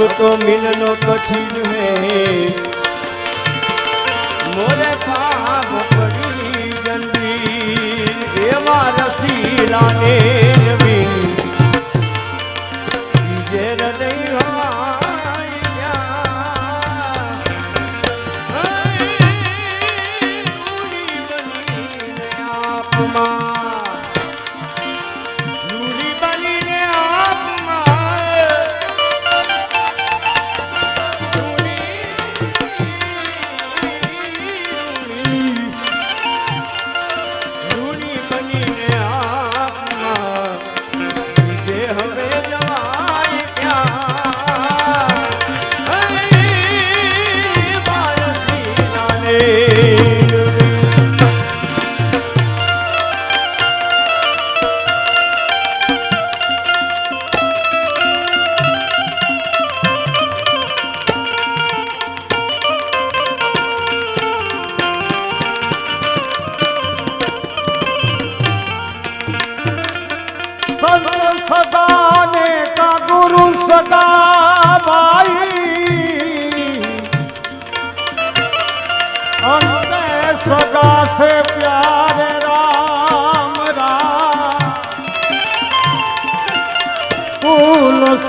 अब तो मिलनो कठिन है मोरे खाब पड़ी गंदी देवा रसीला ने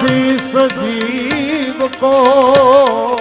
आशीष जीव को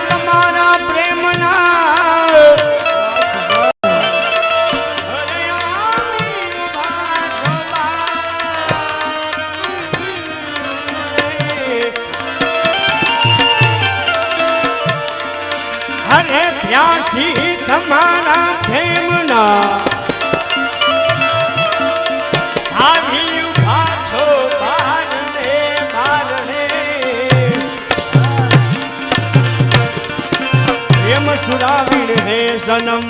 તમારા પ્રેમના સુરાવીણ હે સનમ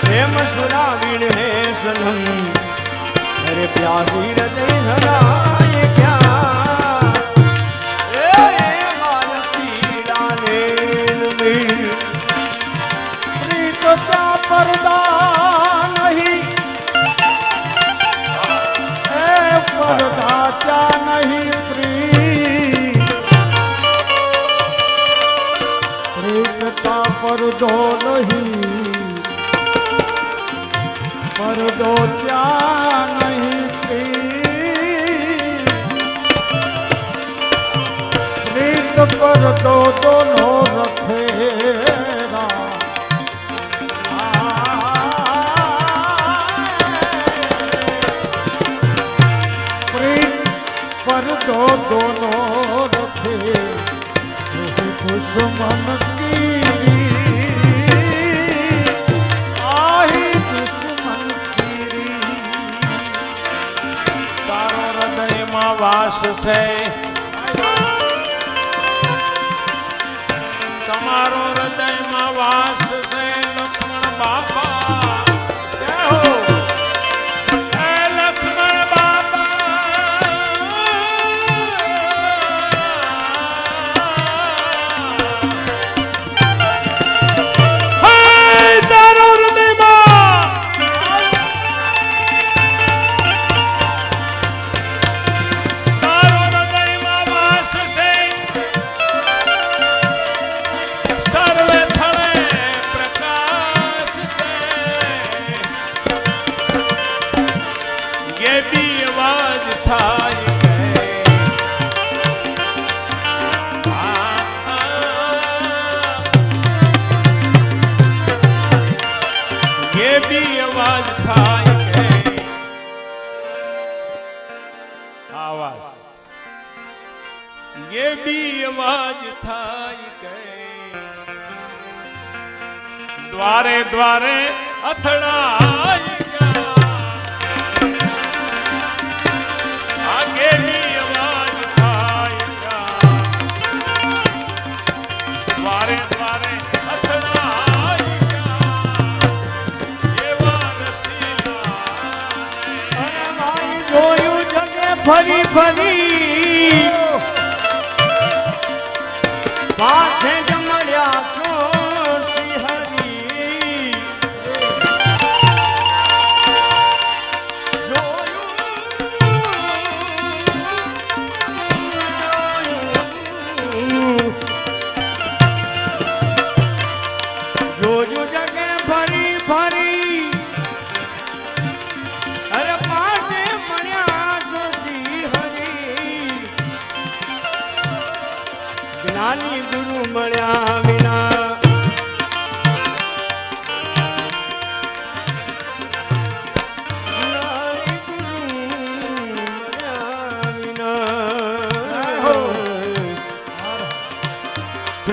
પ્રેમ સુરાવીણ હે સનમ અરે પ્યાસી હૃદય ધરા મરદો નહીં મરદો ત્યાં નહીં રીત પર તો વાસ છે. તમારો હૃદયમાં વાસ છે. લક્ષ્મણ બાપા ગેબી અવાજ થાય કે દ્વારે દ્વારે અથડાય ફરી આ Santa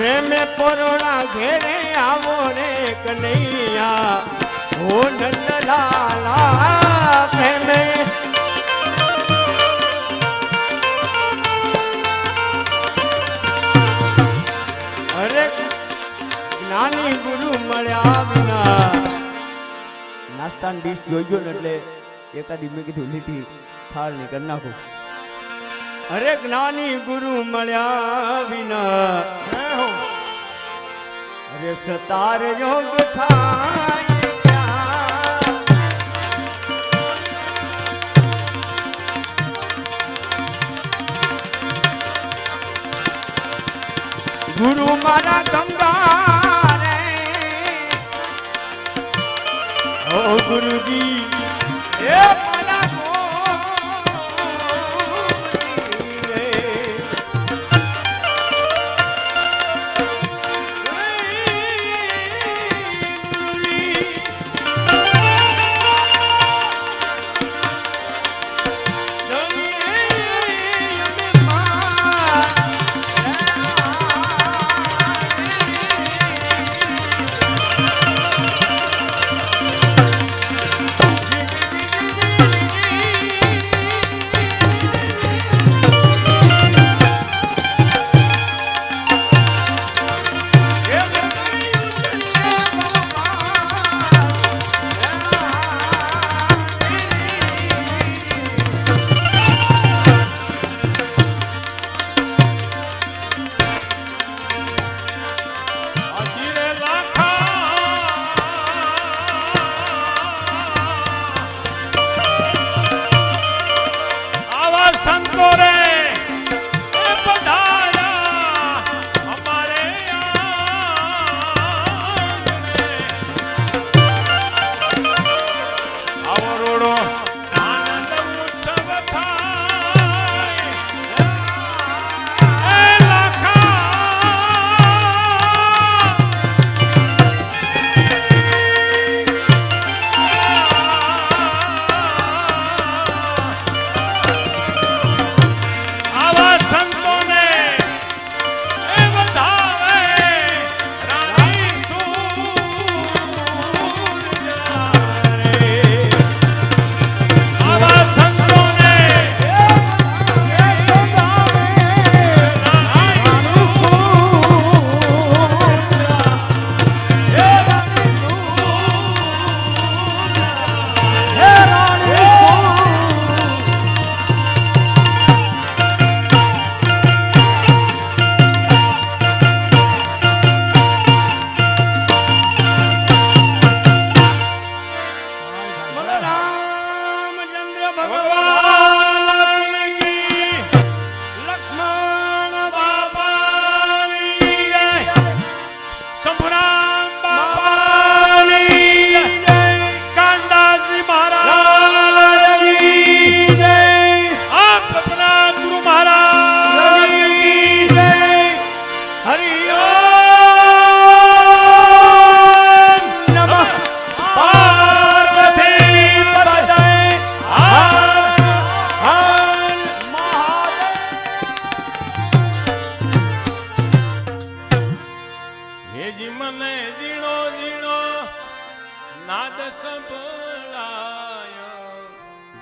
પ્રેમે પરોણા ઘેરે આવો રે કનૈયા. હો નંદલાલા પ્રેમે. અરે જ્ઞાની ગુરુ મળ્યા વિના. નાસ્તાની ડીશ જોઈ ગયો ને એટલે એકાદી મેં કીધું લીટી થાળની કરી નાખું. અરે જ્ઞાની ગુરુ મળ્યા વિના. અરે સતાર યોગ થાય? ગુરુ મારા ગંગા રે. ઓ ગુરુજી.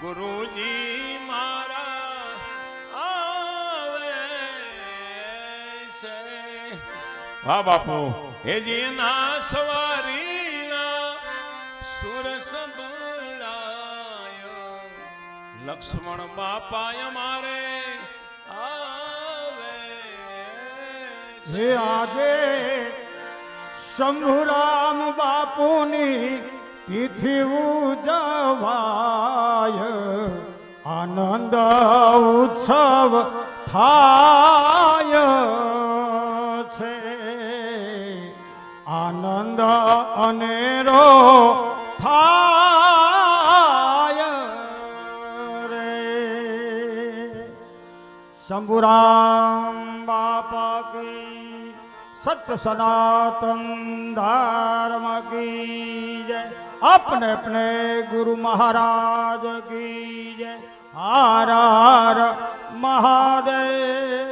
ગુરુજી મારા આવે છે. વાહ બાપુ. હેજી ના સવારીના સુર સંભળાયો. લક્ષ્મણ બાપા અમારે આવે આજે શંભુરામ બાપુની તિથિ ઉજવાય. આનંદ ઉત્સવ થાય છે. આનંદ અનેરો થાય રે. શંભુરામ બાપા કી સત્ય સનાતન ધર્મ કી જય. अपने अपने गुरु महाराज की जय हर हर महादेव